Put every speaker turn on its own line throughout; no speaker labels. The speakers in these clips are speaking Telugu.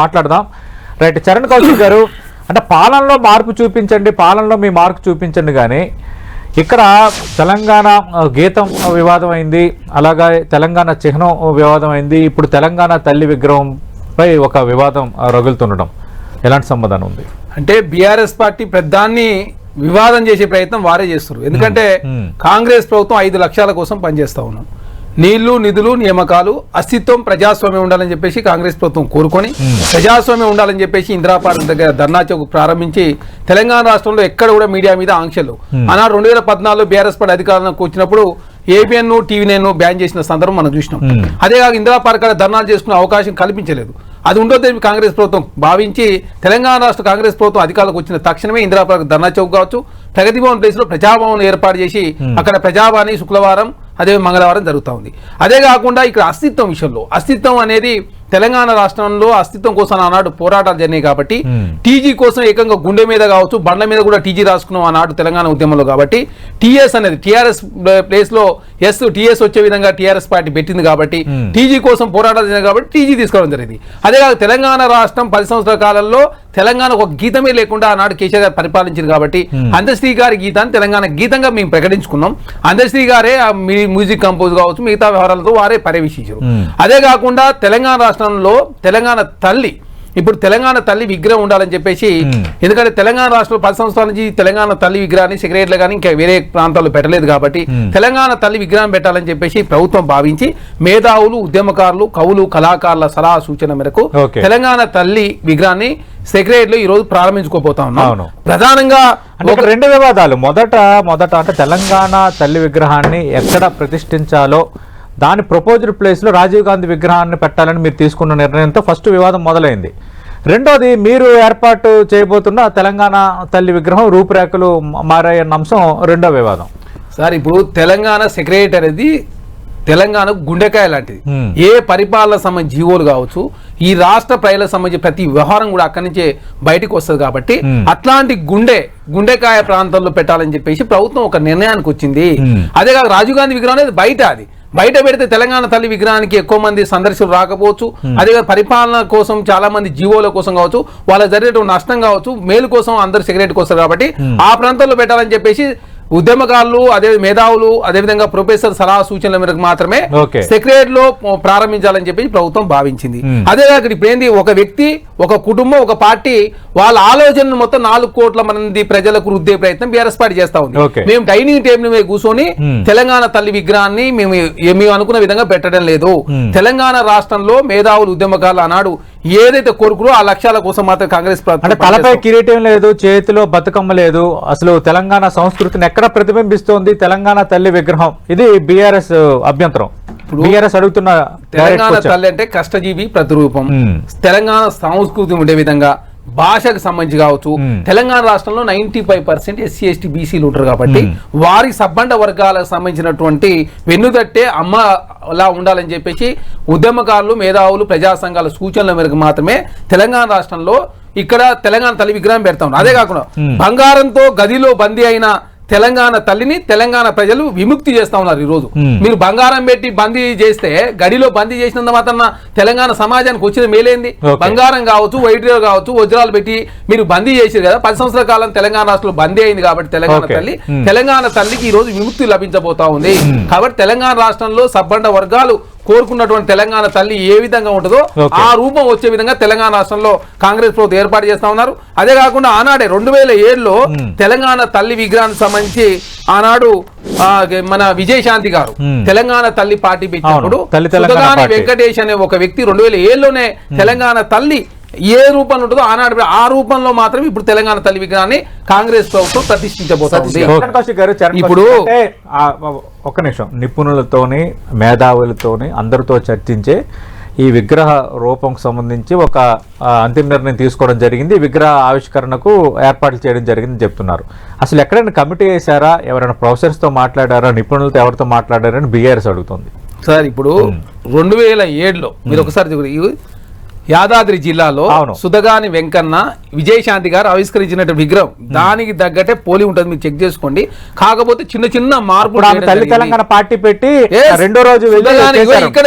మాట్లాడదాం. రైట్ చరణ్ కౌశిక్ గారు అంటే పాలనలో మార్పు చూపించండి పాలనలో మీ మార్పు చూపించండి కానీ ఇక్కడ తెలంగాణ గీతం వివాదం అయింది అలాగే తెలంగాణ చిహ్నం వివాదం అయింది ఇప్పుడు తెలంగాణ తల్లి విగ్రహంపై ఒక వివాదం రగులుతుండడం. ఎలాంటి సమాధానం ఉంది?
అంటే బీఆర్ఎస్ పార్టీ ప్రధాన్ని వివాదం చేసే ప్రయత్నం వారే చేస్తారు ఎందుకంటే. కాంగ్రెస్ ప్రభుత్వం ఐదు లక్ష్యాల కోసం పనిచేస్తా ఉన్నాం. నీళ్ళు నిధులు నియామకాలు అస్తిత్వం ప్రజాస్వామ్యం ఉండాలని చెప్పేసి కాంగ్రెస్ ప్రభుత్వం కోరుకొని ప్రజాస్వామ్యం ఉండాలని చెప్పేసి ఇందిరా పార్క్ దగ్గర ధర్నా చౌక్ ప్రారంభించి తెలంగాణ రాష్ట్రంలో ఎక్కడ కూడా మీడియా మీద ఆంక్షలు. ఆనాడు రెండు వేల పద్నాలుగులో బీఆర్ఎస్ పార్టీ అధికారంలోకి వచ్చినప్పుడు ఏబిఎన్ టీవీ నేను బ్యాన్ చేసిన సందర్భం మనం చూసినాం.
మ్మ్.
అదే కాక ఇందిరా పార్క్ కాడ ధర్నాలు చేసుకునే అవకాశం కల్పించలేదు. అది ఉండొద్దని కాంగ్రెస్ ప్రభుత్వం భావించి తెలంగాణ రాష్ట్ర కాంగ్రెస్ ప్రభుత్వం అధికారులకు వచ్చిన తక్షణమే ఇందిరా పార్క్ ధర్నా చౌక్ కావచ్చు ప్రగతి భవన్ ప్లేస్లో ప్రజాభవన్ ఏర్పాటు చేసి అక్కడ ప్రజావాణి శుక్రవారం అదే మంగళవారం జరుగుతూ ఉంది అదే కాకుండా ఇక్కడ అస్తిత్వం విషయంలో అస్తిత్వం అనేది తెలంగాణ రాష్ట్రంలో అస్తిత్వం కోసం ఆనాడు పోరాటాలు జరిగినాయి కాబట్టి. టీజీ కోసం ఏకంగా గుండె మీద కావచ్చు బండ్ల మీద కూడా టీజీ రాసుకున్నాం ఆనాడు తెలంగాణ ఉద్యమంలో కాబట్టి టీఎస్ అనేది టీఆర్ఎస్ ప్లేస్లో ఎస్ టీఎస్ వచ్చే విధంగా టీఆర్ఎస్ పార్టీ పెట్టింది కాబట్టి. టీజీ కోసం పోరాటాలు జరిగింది కాబట్టి టీజీ తీసుకోవడం జరిగింది అదే కాక తెలంగాణ రాష్ట్రం పది సంవత్సరాల కాలంలో తెలంగాణ ఒక గీతమే లేకుండా ఆనాడు కేసీఆర్ గారు పరిపాలించింది కాబట్టి అందశ్రీ గారి గీతాన్ని తెలంగాణ గీతంగా మేము ప్రకటించుకున్నాం. అందశ్రీ గారే మ్యూజిక్ కంపోజ్ కావచ్చు మిగతా వ్యవహారాలతో వారే పర్యవేక్షించారు.
Hmm.
అదే కాకుండా తెలంగాణ రాష్ట్రంలో తెలంగాణ తల్లి ఇప్పుడు తెలంగాణ తల్లి విగ్రహం ఉండాలని చెప్పేసి. ఎందుకంటే తెలంగాణ రాష్ట్రంలో పది సంవత్సరాల నుంచి తెలంగాణ తల్లి విగ్రహాన్ని సెక్రటరీలు కానీ ఇంకా వేరే ప్రాంతాల్లో పెట్టలేదు కాబట్టి. తెలంగాణ తల్లి విగ్రహం పెట్టాలని చెప్పేసి ప్రభుత్వం భావించి మేధావులు ఉద్యమకారులు కవులు కళాకారుల సలహా సూచన మేరకు. తెలంగాణ తల్లి విగ్రహాన్ని సెక్రటరీలో ఈ రోజు ప్రారంభించుకోబోతా. ఉన్నాం ప్రధానంగా
అంటే రెండు వివాదాలు మొదట మొదట అంటే తెలంగాణ తల్లి విగ్రహాన్ని ఎక్కడ ప్రతిష్ఠించాలో దాని ప్రపోజ్డ్ ప్లేస్లో రాజీవ్ గాంధీ విగ్రహాన్ని పెట్టాలని మీరు తీసుకున్న నిర్ణయంతో ఫస్ట్ వివాదం మొదలైంది రెండోది మీరు ఏర్పాటు చేయబోతున్న తెలంగాణ తల్లి విగ్రహం రూపురేఖలు మారాయన్న అంశం రెండో వివాదం
సార్ ఇప్పుడు తెలంగాణ సెక్రటరీ అనేది తెలంగాణ గుండెకాయ లాంటిది. ఏ పరిపాలన సంబంధించి జీవోలు కావచ్చు ఈ రాష్ట్ర ప్రజలకు సంబంధించి ప్రతి వ్యవహారం కూడా అక్కడి నుంచే బయటకు వస్తుంది కాబట్టి. అట్లాంటి గుండె గుండెకాయ ప్రాంతంలో పెట్టాలని చెప్పేసి ప్రభుత్వం ఒక నిర్ణయానికి వచ్చింది. అదే కాదు రాజీవ్ గాంధీ విగ్రహం అనేది బయట అది బయట పెడితే తెలంగాణ తల్లి విగ్రహానికి ఎక్కువ మంది సందర్శకులు రాకపోవచ్చు. అదే కాదు పరిపాలన కోసం చాలా మంది జీవోల కోసం కావచ్చు వాళ్ళ జరిగేటువంటి నష్టం కావచ్చు మేలు కోసం అందరు సిగరెట్ వస్తారు కాబట్టి ఆ ప్రాంతంలో పెట్టాలని చెప్పేసి ఉద్యమకారులు అదే మేధావులు అదేవిధంగా ప్రొఫెసర్ సలహా సూచనల మేరకు మాత్రమే. సెక్రటరీ లో ప్రారంభించాలని చెప్పి ప్రభుత్వం భావించింది. అదే కాక ఇప్పుడు ఏంది ఒక వ్యక్తి ఒక కుటుంబం ఒక పార్టీ వాళ్ళ ఆలోచనను మొత్తం నాలుగు కోట్ల మంది ప్రజలకు రుద్దే ప్రయత్నం బీఆర్ఎస్ పార్టీ చేస్తా ఉంది. మేము డైనింగ్ టేబుల్ మీద కూర్చొని. తెలంగాణ తల్లి విగ్రహాన్ని మేము మేము అనుకున్న విధంగా పెట్టడం లేదు. తెలంగాణ రాష్ట్రంలో మేధావులు ఉద్యమకారులు ఆనాడు ఏదైతే కోరుకురో ఆ లక్ష్యాల కోసం మాత్రం కాంగ్రెస్
అంటే తలపై కిరీటం లేదు చేతిలో బతుకమ్మ లేదు. అసలు తెలంగాణ సంస్కృతిని ఎక్కడ ప్రతిబింబిస్తోంది తెలంగాణ తల్లి విగ్రహం? ఇది బీఆర్ఎస్ అభ్యంతరం. బీఆర్ఎస్ అడుగుతున్న
తెలంగాణ. తల్లి అంటే కష్టజీవి ప్రతిరూపం. తెలంగాణ సంస్కృతి ఉండే విధంగా భాషకు సంబంధించి కావచ్చు. తెలంగాణ రాష్ట్రంలో ninety five percent SC ST బీసీలు ఉంటారు కాబట్టి వారి సబ్బండ వర్గాలకు సంబంధించినటువంటి వెన్నుదట్టే అమ్మ లా ఉండాలని చెప్పేసి ఉద్యమకారులు మేధావులు ప్రజా సంఘాల సూచనల మేరకు మాత్రమే తెలంగాణ రాష్ట్రంలో ఇక్కడ తెలంగాణ తల్లి విగ్రహం పెడతాం అదే కాకుండా బంగారంతో గదిలో బందీ అయిన తెలంగాణ తల్లిని తెలంగాణ ప్రజలు విముక్తి చేస్తా ఉన్నారు ఈ రోజు
Hmm.
మీరు బంగారం పెట్టి బందీ చేస్తే గడిలో బందీ చేసినంత మాత్రం తెలంగాణ సమాజానికి వచ్చిన మేలేంది. బంగారం కావచ్చు వైద్యులు కావచ్చు వజ్రాలు పెట్టి మీరు బందీ చేసారు కదా పది సంవత్సరాల కాలం తెలంగాణ రాష్ట్రంలో బందీ అయింది కాబట్టి తెలంగాణ. తల్లి. తెలంగాణ తల్లికి ఈ రోజు విముక్తి లభించబోతా ఉంది కాబట్టి తెలంగాణ రాష్ట్రంలో సబ్బండ వర్గాలు కోరుకున్నటువంటి తెలంగాణ తల్లి ఏ విధంగా ఉంటుందో. ఆ రూపం వచ్చే విధంగా తెలంగాణ రాష్ట్రంలో కాంగ్రెస్ ప్రభుత్వం ఏర్పాటు చేస్తా ఉన్నారు అదే కాకుండా ఆనాడే రెండు వేల ఏడులో తెలంగాణ తల్లి విగ్రహానికి సంబంధించి ఆనాడు మన విజయశాంతి గారు. తెలంగాణ తల్లి పార్టీ పెట్టినప్పుడు. వెంకటేష్ అనే ఒక వ్యక్తి రెండు వేల ఏడులోనే తెలంగాణ తల్లి ఏ రూపంలో ఉంటుందో ఆనాడు ఆ రూపంలో మాత్రమే ఇప్పుడు తెలంగాణ తల్లి విగ్రహాన్ని కాంగ్రెస్ ప్రభుత్వం ప్రతిష్ఠించబోతోంది ఇప్పుడు-
కౌశిక్ అంటే, ఆ, ఒక్క నిమిషం. నిపుణులతోని మేధావులతోని అందరితో చర్చించే ఈ విగ్రహ రూపంకు సంబంధించి ఒక అంతిమ నిర్ణయం తీసుకోవడం జరిగింది. విగ్రహ ఆవిష్కరణకు ఏర్పాట్లు చేయడం జరిగింది చెప్తున్నారు. అసలు ఎక్కడైనా కమిటీ వేశారా? ఎవరైనా ప్రొఫెసర్స్తో మాట్లాడారా? నిపుణులతో ఎవరితో మాట్లాడారని బీఆర్ఎస్ అడుగుతుంది.
సార్ ఇప్పుడు రెండు వేల ఏడులో మీరు ఒకసారి యాదాద్రి జిల్లాలో. సుధగాని వెంకన్న విజయశాంతి గారు ఆవిష్కరించినట్టు విగ్రహం దానికి తగ్గట్టే పోలి ఉంటుంది మీరు చెక్ చేసుకోండి కాకపోతే చిన్న చిన్న
తల్లి. తెలంగాణ పార్టీ పెట్టి. రెండో రోజు.
ఇక్కడ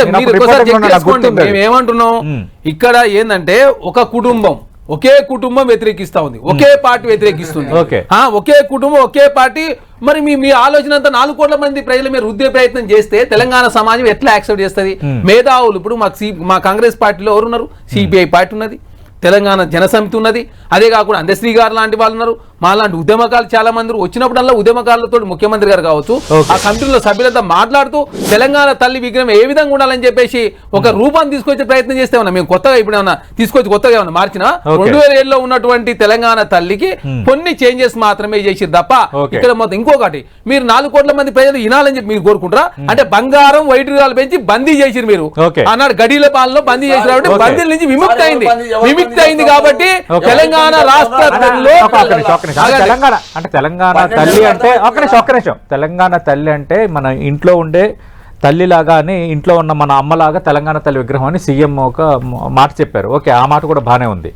మీరు ఏమంటున్నాం. ఇక్కడ ఏంటంటే ఒక కుటుంబం ఒకే కుటుంబం వ్యతిరేకిస్తా ఉంది. ఒకే పార్టీ వ్యతిరేకిస్తుంది. ఒకే కుటుంబం ఒకే పార్టీ. మరి మీ మీ ఆలోచన అంతా నాలుగు కోట్ల మంది ప్రజల మీద రుద్దే ప్రయత్నం చేస్తే తెలంగాణ సమాజం ఎట్లా యాక్సెప్ట్ చేస్తుంది? మేధావులు ఇప్పుడు మాకు మా కాంగ్రెస్ పార్టీలో ఎవరున్నారు? సిపిఐ పార్టీ ఉన్నది. తెలంగాణ జనసమితి ఉన్నది. అదే కాకుండా అందశ్రీ గారు లాంటి వాళ్ళు ఉన్నారు. మా లాంటి ఉద్యమకాలు చాలా మంది. వచ్చినప్పుడల్లా ఉద్యమకారులతో ముఖ్యమంత్రి గారు కావచ్చు. ఆ కమిటీలో సభ్యులంతా మాట్లాడుతూ తెలంగాణ తల్లి విగ్రహం ఏ విధంగా ఉండాలని చెప్పేసి ఒక రూపాన్ని తీసుకొచ్చే ప్రయత్నం చేస్తే ఉన్నా మేము కొత్తగా ఇప్పుడు ఏమన్నా తీసుకొచ్చి కొత్తగా ఏమన్నా మార్చిన. రెండు వేల ఏళ్ళలో ఉన్నటువంటి తెలంగాణ తల్లికి కొన్ని చేంజెస్ మాత్రమే చేసిరు తప్ప. ఇక్కడ మొత్తం ఇంకొకటి మీరు నాలుగు కోట్ల మంది ప్రజలు వినాలని చెప్పి మీరు కోరుకుంటారా అంటే బంగారం వైట్ రిగాలు పెంచి బందీ చేసిరు మీరు. అన్నాడు గడిల పాలనలో బందీ చేసిరు కాబట్టి
Okay.
బందీల నుంచి విముక్తి అయింది విముక్తి అయింది? కాబట్టి. తెలంగాణ రాష్ట్రంలో
నిమిషం. తెలంగాణ. అంటే తెలంగాణ తల్లి అంటే ఒక్క నిమిషం ఒక్క నిమిషం. తెలంగాణ తల్లి అంటే మన ఇంట్లో ఉండే తల్లిలాగా అని ఇంట్లో ఉన్న మన అమ్మలాగా తెలంగాణ తల్లి విగ్రహం అని సీఎం ఒక మాట చెప్పారు. ఓకే ఆ మాట కూడా బాగానే ఉంది.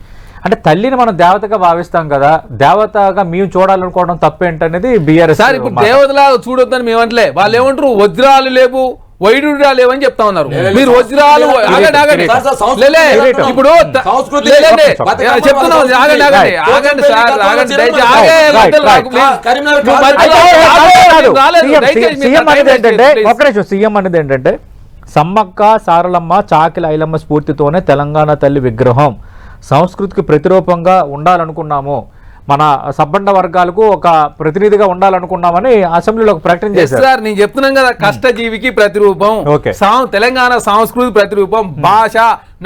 అంటే తల్లిని మనం దేవతగా భావిస్తాం కదా దేవతగా మేము చూడాలనుకోవడం తప్పేంటనేది బీఆర్ఎస్
సార్ ఇప్పుడు దేవతలా చూడొద్దని మేమంటలే. వాళ్ళు ఏమంటారు? వజ్రాలు లేవు వైడూర్యాలు లేవని చెప్తా ఉన్నారు. మీరు వజ్రాలు ఆగండి ఆగండి. ఇప్పుడు చెప్తున్నాం ఆగండి ఆగండి. ఆగండి సార్ ఆగండి. దయచేసి
సీఎం అనేది ఏంటంటే సమ్మక్క సారలమ్మ చాకిల ఐలమ్మ స్ఫూర్తితోనే తెలంగాణ తల్లి విగ్రహం. సంస్కృతికి ప్రతిరూపంగా ఉండాలనుకున్నాము. మన సబ్బండ వర్గాలకు ఒక ప్రతినిధిగా ఉండాలనుకున్నామని అసెంబ్లీలో ఒక ప్రకటన చేశారు.
సార్ నేను చెప్తున్నాను కదా కష్టజీవికి ప్రతిరూపం తెలంగాణ సంస్కృతి ప్రతిరూపం భాష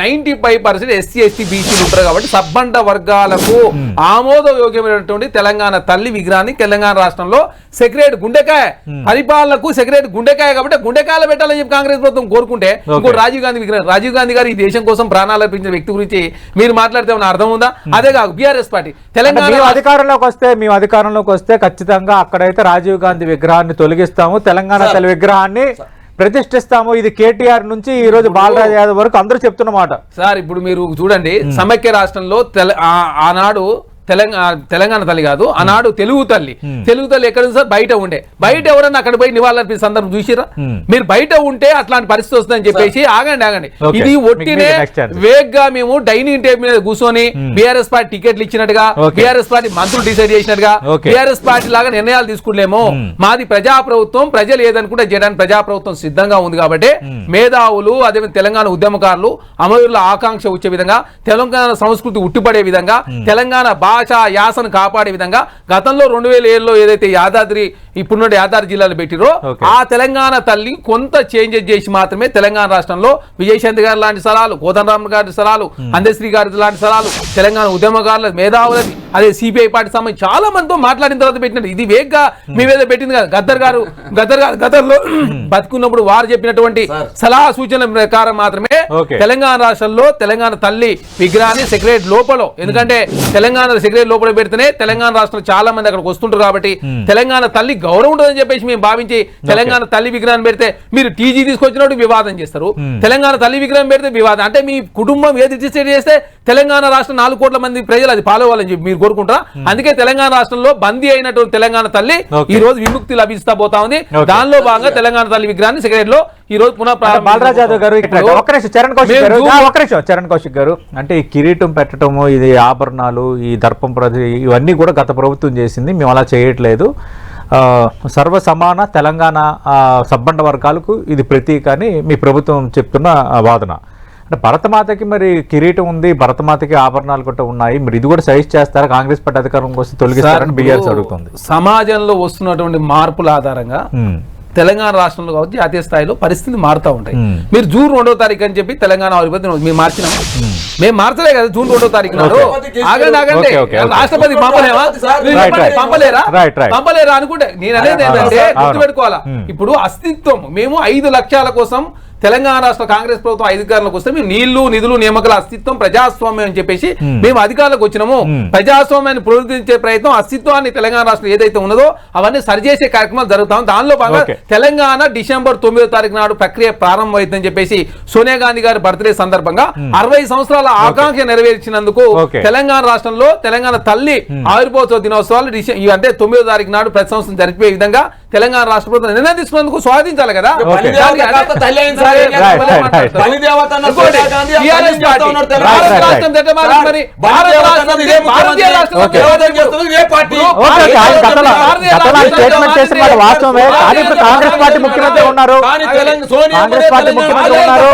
ninety five percent SC ST బీసీలు ఉంటారు కాబట్టి సబ్బండ వర్గాలకు ఆమోదయోగ్యమైనటువంటి తెలంగాణ తల్లి విగ్రహాన్ని తెలంగాణ రాష్ట్రంలో సెక్రటరీ గుండెకాయ. పరిపాలనకు సెక్రటరీ గుండెకాయ కాబట్టి గుండెకాయలు పెట్టాలని చెప్పి కాంగ్రెస్ ప్రభుత్వం కోరుకుంటే ఇంకో రాజీవ్ గాంధీ విగ్రహం. రాజీవ్ గాంధీ గారు ఈ దేశం కోసం ప్రాణాలు అర్పించిన వ్యక్తి గురించి మీరు మాట్లాడితే ఏమైనా అర్థం ఉందా? అదే కాదు బీఆర్ఎస్ పార్టీ. తెలంగాణ
అధికారంలోకి వస్తే మేము అధికారంలోకి వస్తే ఖచ్చితంగా అక్కడైతే రాజీవ్ గాంధీ విగ్రహాన్ని తొలగిస్తాము. తెలంగాణ. తల్లి విగ్రహాన్ని ప్రతిష్ఠిస్తాము. ఇది కేటీఆర్ నుంచి ఈ రోజు బాలరాజు యాదవ్ వరకు అందరూ చెప్తున్నమాట
సార్ ఇప్పుడు మీరు చూడండి. సమైక్య రాష్ట్రంలో ఆనాడు తెలంగాణ తెలంగాణ తల్లి కాదు ఆనాడు తెలుగు తల్లి. తెలుగు తల్లి ఎక్కడ సార్ బయట ఉండే. బయట ఎవరన్నా అక్కడ పోయి నివాళులర్పించే సందర్భం చూసిరా. మీరు బయట ఉంటే అట్లాంటి పరిస్థితి వస్తుందని చెప్పేసి ఆగండి ఆగండి. ఇది ఒట్టినే. వేగ్గా మేము డైనింగ్ టేబుల్ మీద కూర్చొని బీఆర్ఎస్ పార్టీ టికెట్లు ఇచ్చినట్టుగా. బీఆర్ఎస్ పార్టీ మంత్రులు డిసైడ్ చేసినట్టుగా. బీఆర్ఎస్ పార్టీ లాగా నిర్ణయాలు తీసుకులేము మాది ప్రజా ప్రభుత్వం ప్రజలు ఏదనుకుంటే చేయడానికి ప్రజా ప్రభుత్వం సిద్ధంగా ఉంది కాబట్టి మేధావులు అదే తెలంగాణ ఉద్యమకారులు అమరుల ఆకాంక్ష వచ్చే విధంగా తెలంగాణ సంస్కృతి ఉట్టిపడే విధంగా తెలంగాణ భాష యాసను కాపాడే విధంగా గతంలో రెండు వేల ఏళ్ళలో ఏదైతే యాదాద్రి ఇప్పుడున్న యాదాద్రి జిల్లాలో పెట్టిరో. ఆ తెలంగాణ తల్లి కొంత చేంజెస్ చేసి మాత్రమే తెలంగాణ రాష్ట్రంలో విజయశాంతి గారి లాంటి స్థలాలు కోదండరామ్ గారి స్థలాలు అందశ్రీ గారి లాంటి స్థలాలు తెలంగాణ ఉద్యమకారుల మేధావులది అదే సిపిఐ పార్టీ సంబంధించి చాలా మందితో మాట్లాడిన తర్వాత పెట్టినట్టు. ఇది వేగ్గా మీ మీద పెట్టింది కదా. గద్దర్ గారు గద్దర్ గారు గద్దర్లో బతుకున్నప్పుడు వారు చెప్పినటువంటి. సలహా సూచనల ప్రకారం మాత్రమే. తెలంగాణ రాష్ట్రంలో తెలంగాణ తల్లి విగ్రహాన్ని సెక్రటరీ లోపల ఎందుకంటే తెలంగాణ సెక్రటరీ లోపల పెడితేనే తెలంగాణ రాష్ట్రంలో చాలా మంది అక్కడికి వస్తుంటారు కాబట్టి తెలంగాణ తల్లి గౌరవం ఉంటుందని చెప్పేసి మేము భావించి తెలంగాణ తల్లి విగ్రహాన్ని పెడితే మీరు టీజీ తీసుకొచ్చినట్టు వివాదం చేస్తారు. తెలంగాణ తల్లి విగ్రహం పెడితే వివాదం. అంటే మీ కుటుంబం ఏది డిసైడ్ చేస్తే తెలంగాణ రాష్ట్రం నాలుగు కోట్ల మంది ప్రజలు అది ఫాలో అవ్వాలని చెప్పి మీరు కోరుకుంటారా? అందుకే తెలంగాణ రాష్ట్రంలో బందీ అయినటువంటి తెలంగాణ తల్లి. ఈ రోజు విముక్తి లభిస్తా పోతా ఉంది. దానిలో భాగంగా తెలంగాణ తల్లి విగ్రహాన్ని సెక్రటరీ లో ఈ రోజు పునః
బాలరాజ్ యాదవ్ గారు నిమిషం చరణ్ కౌశిక్ గారు. నిమిషం చరణ్ కౌశిక్ గారు. అంటే ఈ కిరీటం పెట్టడము ఇది ఆభరణాలు ఈ దర్పం ప్రతి ఇవన్నీ కూడా గత ప్రభుత్వం చేసింది. మేము అలా చేయట్లేదు. సర్వ సమాన తెలంగాణ సబ్బండ వర్గాలకు ఇది ప్రతీక అని మీ ప్రభుత్వం చెప్తున్న వాదన. అంటే భరతమాతకి మరి కిరీటం ఉంది భరతమాతకి ఆభరణాలు కూడా ఉన్నాయి మరి ఇది కూడా సైజ్ చేస్తారా? కాంగ్రెస్ పార్టీ అధికారంకి వస్తే తొలగిస్తారని బీఆర్ఎస్ అడుగుతుంది.
సమాజంలో వస్తున్నటువంటి మార్పుల ఆధారంగా. తెలంగాణ రాష్ట్రంలో కావచ్చు జాతీయ స్థాయిలో పరిస్థితులు మారుతూ ఉంటాయి. మీరు జూన్ రెండో తారీఖు అని చెప్పి తెలంగాణ ఆవిర్భావం మేము మార్చినాం మేము మార్చలే కదా జూన్ రెండో తారీఖు నాడు. ఆగండి ఆగండి. రాష్ట్రపతి పంపలేమా. పంపలేరా. పంపలేరా అనుకుంటే నేను అనేది ఏంటంటే. గుర్తుపెట్టుకోవాలా. ఇప్పుడు అస్తిత్వం మేము ఐదు లక్ష్యాల కోసం తెలంగాణ రాష్ట్ర కాంగ్రెస్ ప్రభుత్వం అధికారంలోకి వస్తే మేము నీళ్ళు నిధులు నియామకాల అస్తిత్వం ప్రజాస్వామ్యం అని చెప్పేసి మేము. అధికారంలోకి వచ్చినాము. ప్రజాస్వామ్యాన్ని పునరుద్ధరించే ప్రయత్నం అస్తిత్వాన్ని తెలంగాణ రాష్ట్రం ఏదైతే ఉన్నదో అవన్నీ సరిచేసే కార్యక్రమాలు జరుగుతాం. దానిలో భాగంగా. తెలంగాణ డిసెంబర్ తొమ్మిదో తారీఖు నాడు ప్రక్రియ ప్రారంభమైందని చెప్పేసి సోనియా గాంధీ గారి బర్త్డే సందర్భంగా అరవై సంవత్సరాల ఆకాంక్ష నెరవేర్చినందుకు. తెలంగాణ రాష్ట్రంలో తెలంగాణ తల్లి ఆవిర్భావోత్సవ దినోత్సవాలు అంటే తొమ్మిదో తారీఖు నాడు ప్రతి సంవత్సరం జరిపే విధంగా తెలంగాణ రాష్ట్ర ప్రభుత్వం నిర్ణయం తీసుకున్నందుకు స్వాగతించాలి కదా
వాస్తవమే కాంగ్రెస్ పార్టీ ముఖ్యమంత్రి ఉన్నారు
కానీ తెలంగాణ- సోనియా
కాంగ్రెస్ పార్టీ
తెలంగాణ
ముఖ్యమంత్రి ఉన్నారు